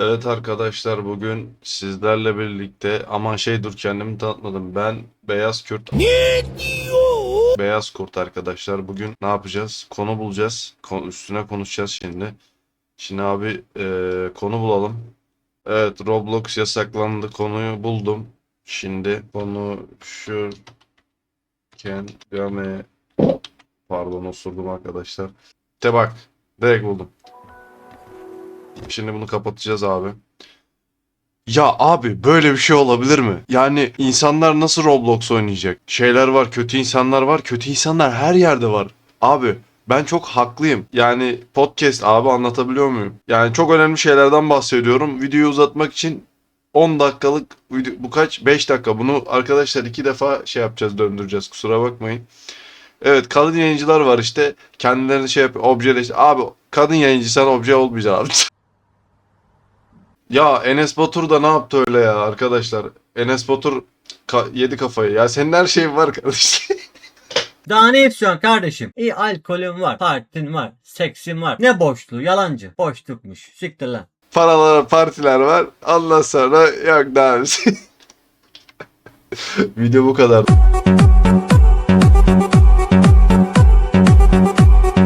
Evet arkadaşlar bugün sizlerle birlikte aman şey dur kendimi tanıtmadım. Ben Beyaz Kürt. Ne diyor? Beyaz Kurt arkadaşlar. Bugün ne yapacağız? Konu bulacağız. Kon- üstüne konuşacağız şimdi. Şimdi abi eee, konu bulalım. Evet Roblox yasaklandı. Konuyu buldum. Şimdi konuşurken yani pardon osurdum arkadaşlar. İşte bak direkt buldum. Şimdi bunu kapatacağız abi. Ya abi böyle bir şey olabilir mi? Yani insanlar nasıl Roblox oynayacak? Şeyler var, kötü insanlar var. Kötü insanlar her yerde var. Abi ben çok haklıyım. Yani podcast abi anlatabiliyor muyum? Yani çok önemli şeylerden bahsediyorum. Videoyu uzatmak için 10 dakikalık video, bu kaç? 5 dakika. Bunu arkadaşlar iki defa şey yapacağız, döndüreceğiz. Kusura bakmayın. Evet kadın yayıncılar var işte. Kendilerini şey yapıyor. Objeleştir. Abi kadın yayıncı sen obje olmayacaksın abi. Ya Enes Batur da ne yaptı öyle ya arkadaşlar? Enes Batur ka- yedi kafayı. Ya senin her şeyin var kardeşim. Daha ne istiyorsun kardeşim? İyi alkolün var, partin var, seksin var. Ne boşluğu? Yalancı. Boşlukmuş. Siktir lan. Paralar, partiler var. Ondan sonra yok daha bir şey. Video bu kadar.